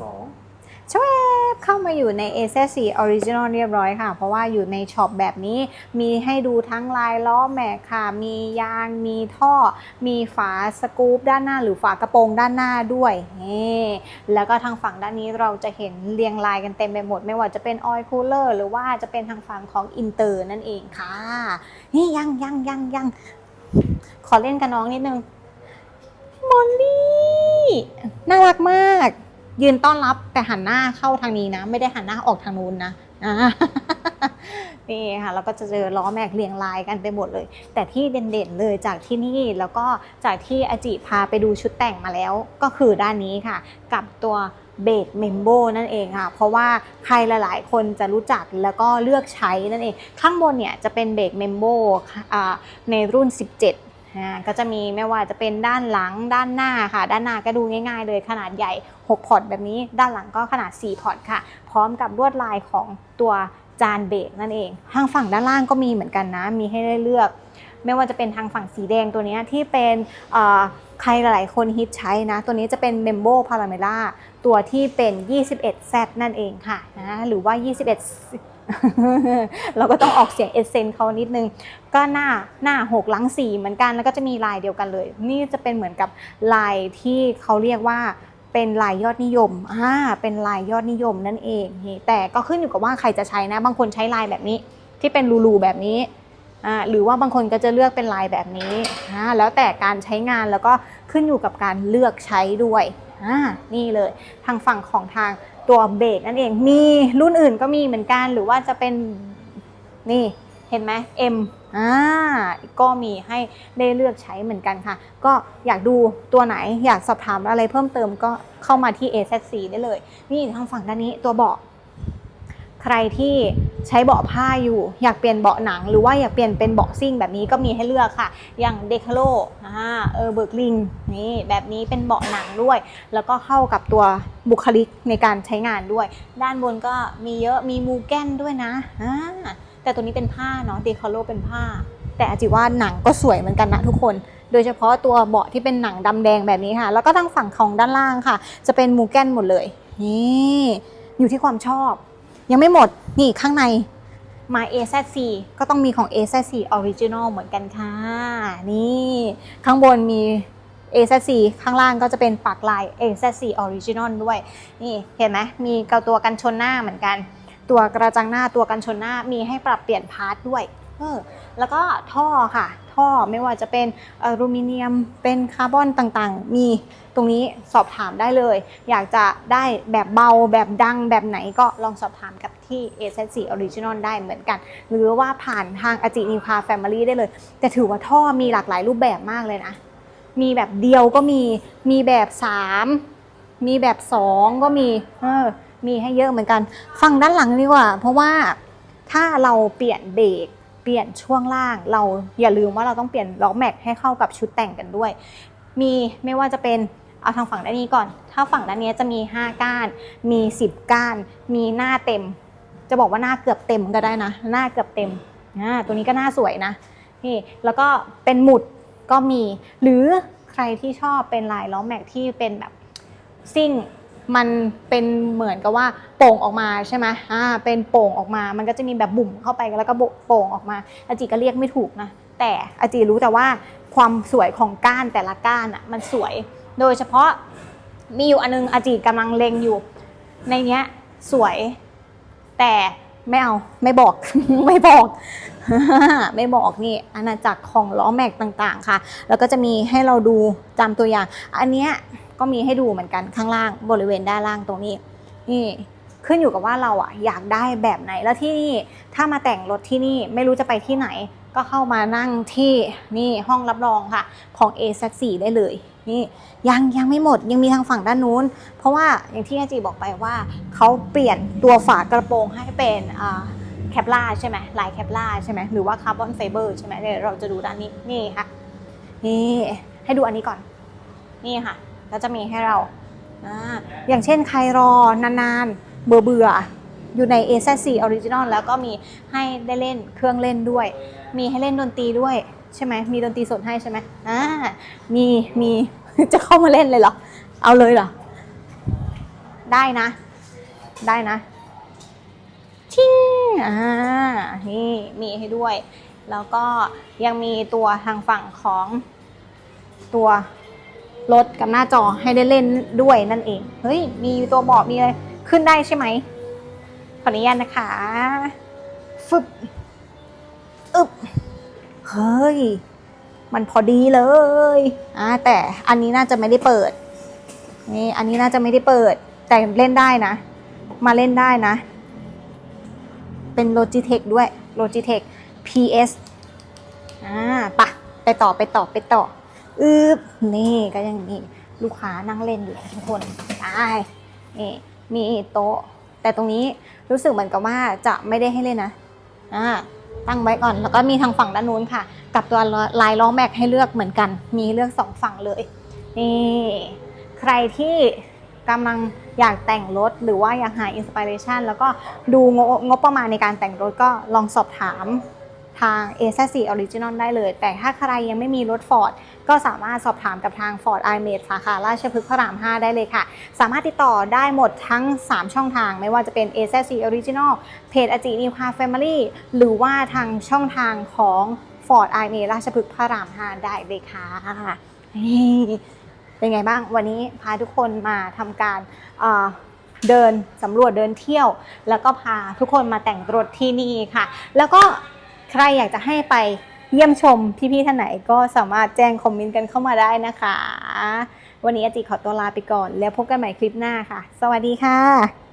สองชวบเข้ามาอยู่ใน a อ c Original เรียบร้อยค่ะ เพราะว่าอยู่ในช็อปแบบนี้ มีให้ดูทั้งลายล้อแม็กค่ะ มียาง มีท่อ มีฝาสกู๊ปด้านหน้า หรือฝากระโปรงด้านหน้าด้วยนี่แล้วก็ทางฝั่งด้านนี้เราจะเห็นเรียงรายกันเต็มไปหมด ไม่ว่าจะเป็นออยล์คูลเลอร์หรือว่าจะเป็นทางฝั่งของอินเตอร์นั่นเองค่ะ นี่ยังยังยังยังขอเล่นกับน้องนิดนึงมอลลี่ น่ารักมาก ยืนต้อนรับแต่หันหน้าเข้าทางนี้นะ ไม่ได้หันหน้าออกทางนู้นนะนี่ค่ะเราก็จะเจอล้อแม็กเรียงรายกันไปหมดเลย แต่ที่เด่นๆเลยจากที่นี่แล้วก็จากที่อจิพาไปดูชุดแต่งมาแล้วก็คือด้านนี้ค่ะ กับตัวเบรกเมมโบนั่นเองค่ะ เพราะว่าใครหลายๆ คนจะรู้จักแล้วก็เลือกใช้นั่นเอง ข้างบนเนี่ยจะเป็นเบรกเมมโบในรุ่น 17 ก็จะมีไม่ว่าจะเป็นด้านหลังด้านหน้าค่ะ ด้านหน้าก็ดูง่ายๆ เลยขนาดใหญ่ 6 พอร์ตแบบนี้ ด้านหลังก็ขนาด 4 พอร์ตค่ะ พร้อมกับลวดลายของตัวจานเบรกนั่นเองทางฝั่งด้านล่างก็มีเหมือนกันนะ มีให้ได้เลือก ไม่ว่าจะเป็นทางฝั่งสีแดงตัวนี้ที่เป็นใครหลายๆคนฮิตใช้นะ ตัวนี้จะเป็น m e m b o p a r a m e l a ตัวที่เป็น 21Z นั่นเองค่ะนะหรือว่า 21 เราก็ต้องออกเสียงเอเซนเขานิดนึง ก็หน้าหน้าหกหลังสี่เหมือนกันแล้วก็จะมีลายเดียวกันเลย นี่จะเป็นเหมือนกับลายที่เขาเรียกว่าเป็นลายยอดนิยมอ่าเป็นลายยอดนิยมนั่นเองแต่ก็ขึ้นอยู่กับว่าใครจะใช้นะ บางคนใช้ลายแบบนี้ที่เป็นรูๆแบบนี้อ่าหรือว่าบางคนก็จะเลือกเป็นลายแบบนี้อ่าแล้วแต่การใช้งานแล้วก็ ขึ้นอยู่กับการเลือกใช้ด้วยอ่านี่เลยทางฝั่งของทางตัวเบรกนั่นเองมีรุ่นอื่นก็มีเหมือนกัน หรือว่าจะเป็นนี่เห็นไหม M อ่าก็มีให้ได้เลือกใช้เหมือนกันค่ะ ก็อยากดูตัวไหนอยากสอบถามอะไรเพิ่มเติมก็เข้ามาที่ AZC ได้เลย นี่ทางฝั่งด้านนี้ตัวเบาะ ใครที่ใช้เบาะผ้าอยู่ อยากเปลี่ยนเบาะหนัง หรือว่าอยากเปลี่ยนเป็นเบาะซิ่งแบบนี้ก็มีให้เลือกค่ะ อย่างเดคาโลอ่าเออเบิร์กลิงนี่แบบนี้เป็นเบาะหนังด้วย แล้วก็เข้ากับตัวบุคลิกในการใช้งานด้วย ด้านบนก็มีเยอะมีมูแกนด้วยนะอ่าแต่ตัวนี้เป็นผ้าเนาะเดคอโลเป็นผ้า แต่อาจิว่าหนังก็สวยเหมือนกันนะทุกคนโดยเฉพาะตัวเบาะที่เป็นหนังดำแดงแบบนี้ค่ะ แล้วก็ทางฝั่งของด้านล่างค่ะ จะเป็นมูแกนหมดเลย นี่ อยู่ที่ความชอบ ยังไม่หมดนี่ข้างในมา AZC ก็ต้องมีของ AZC Original เหมือนกันค่ะ นี่ข้างบนมี AZC ข้างล่างก็จะเป็นปากลาย AZC Original ด้วย นี่เห็นไหมมีกระตัวกันชนหน้าเหมือนกัน ตัวกระจังหน้าตัวกันชนหน้ามีให้ปรับเปลี่ยนพาร์ทด้วยเออแล้วก็ท่อค่ะ ท่อไม่ว่าจะเป็นอลูมิเนียมเป็นคาร์บอนต่างๆ มีตรงนี้สอบถามได้เลย อยากจะได้แบบเบาแบบดังแบบไหนก็ลองสอบถามกับที่ a อ c Original ได้เหมือนกัน หรือว่าผ่านทางอจินิวคาแฟมิลี่ได้เลย แต่ถือว่าท่อมีหลากหลายรูปแบบมากเลยนะ มีแบบเดียวก็มีมีแบบ 3 มีแบบ 2 ก็มีเออมีให้เยอะเหมือนกัน ฟังด้านหลังดีกว่า เพราะว่าถ้าเราเปลี่ยนเบรก ปลี่ยนช่วงล่าง เราอย่าลืมว่าเราต้องเปลี่ยนล้อแม็กให้เข้ากับชุดแต่งกันด้วย มีไม่ว่าจะเป็นเอาทางฝั่งด้านนี้ก่อน ถ้าฝั่งด้านนี้จะมี 5 ก้าน มี 10 ก้าน มีหน้าเต็ม จะบอกว่าหน้าเกือบเต็มก็ได้นะ หน้าเกือบเต็มอ่าตัวนี้ก็หน้าสวยนะนี่แล้วก็เป็นหมุดก็มี หรือใครที่ชอบเป็นลายล้อแม็กที่เป็นแบบซิ่ง มันเป็นเหมือนกับว่าโป่งออกมาใช่ไหมอ่าเป็นโป่งออกมา มันก็จะมีแบบบุ่มเข้าไปแล้วก็โป่งออกมา อาจิก็เรียกไม่ถูกนะ แต่อาจิรู้แต่ว่าความสวยของก้านแต่ละก้านอะมันสวย โดยเฉพาะมีอยู่อันนึงอาจิกำลังเล็งอยู่ ในเนี้ยสวย แต่ไม่เอาไม่บอกไม่บอก ไม่บอกนี่อาณาจักรของล้อแม็กต่างๆค่ะ แล้วก็จะมีให้เราดูจำตัวอย่าง อันเนี้ย ก็มีให้ดูเหมือนกันข้างล่างบริเวณด้านล่างตรงนี้ นี่ขึ้นอยู่กับว่าเราอะอยากได้แบบไหนแล้วที่นี่ถ้ามาแต่งรถที่นี่ไม่รู้จะไปที่ไหน ก็เข้ามานั่งที่นี่ห้องรับรองค่ะ ของ a อ c ได้เลยนี่ยังยังไม่หมดยังมีทางฝั่งด้านนู้น เพราะว่าอย่างที่อาจีบอกไปว่าเขาเปลี่ยนตัวฝากระโปรงให้เป็นแคปล่าใช่ไหมลายแคปล่าใช่ไหมหรือว่าคาร์บอนไฟเบอร์ใช่ไหมเดี๋ยวเราจะดูด้านนี้นี่ค่ะนี่ให้ดูอันนี้ก่อนนี่ค่ะ ก็จะมีให้เราออย่างเช่นใครรอนานๆ เบื่อเบื่อๆอยู่ใน a อ c Original แล้วก็มีให้ได้เล่นเครื่องเล่นด้วย มีให้เล่นดนตรีด้วยใช่ไหมมีดนตรีสดให้ใช่ไหมอ่ามีมีจะเข้ามาเล่นเลยเหรอ เอาเลยเหรอ ได้นะ ได้นะชิงอ่านี่มีให้ด้วย แล้วก็ยังมีตัวทางฝั่งของตัว รถกับหน้าจอให้ได้เล่นด้วยนั่นเอง เฮ้ย มีตัวเบาะมีอะไรขึ้นได้ใช่ไหมขออนุญาตนะคะ ฟึบอึบเฮ้ย มันพอดีเลยอ่าแต่อันนี้น่าจะไม่ได้เปิด นี่ อันนี้น่าจะไม่ได้เปิด แต่เล่นได้นะ มาเล่นได้นะ เป็น Logitech ด้วย Logitech PS อ่าปะไปต่อไปต่อไปต่อ อึบนี่ก็ยังมีลูกค้านั่งเล่นอยู่ทุกคนได้นี่มีโต๊ะ แต่ตรงนี้รู้สึกเหมือนกับว่าจะไม่ได้ให้เล่นนะอ่าตั้งไว้ก่อนแล้วก็มีทางฝั่งด้านนู้นค่ะ กับตัวลายล้อแม็กให้เลือกเหมือนกัน มีเลือกสองฝั่งเลยนี่ใครที่กำลังอยากแต่งรถหรือว่าอยากหาอินสปิเรชันแล้วก็ดูงบงบประมาณในการแต่งรถก็ลองสอบถาม ทาง a อ c Original ได้เลย แต่ถ้าใครยังไม่มีรถ Ford ก็สามารถสอบถามกับทาง Ford i m a d e สาขาราชพฤกษ์พระราม 5 ได้เลยค่ะ สามารถติดต่อได้หมดทั้ง 3 ช่องทาง ไม่ว่าจะเป็น a อ c Original เพจอจินิวคา Family หรือว่าทางช่องทางของ Ford i m a d e ราชพฤกษ์พระราม 5 ได้เลยค่ะเป็นไงบ้างวันนี้พาทุกคนมาทำการเดินสำรวจเดินเที่ยว แล้วก็พาทุกคนมาแต่งรถที่นี่ค่ะ แล้วก็ ใครอยากจะให้ไปเยี่ยมชมพี่ๆท่านไหนก็สามารถแจ้งคอมเมนต์กันเข้ามาได้นะคะ วันนี้อาจิขอตัวลาไปก่อน แล้วพบกันใหม่คลิปหน้าค่ะ สวัสดีค่ะ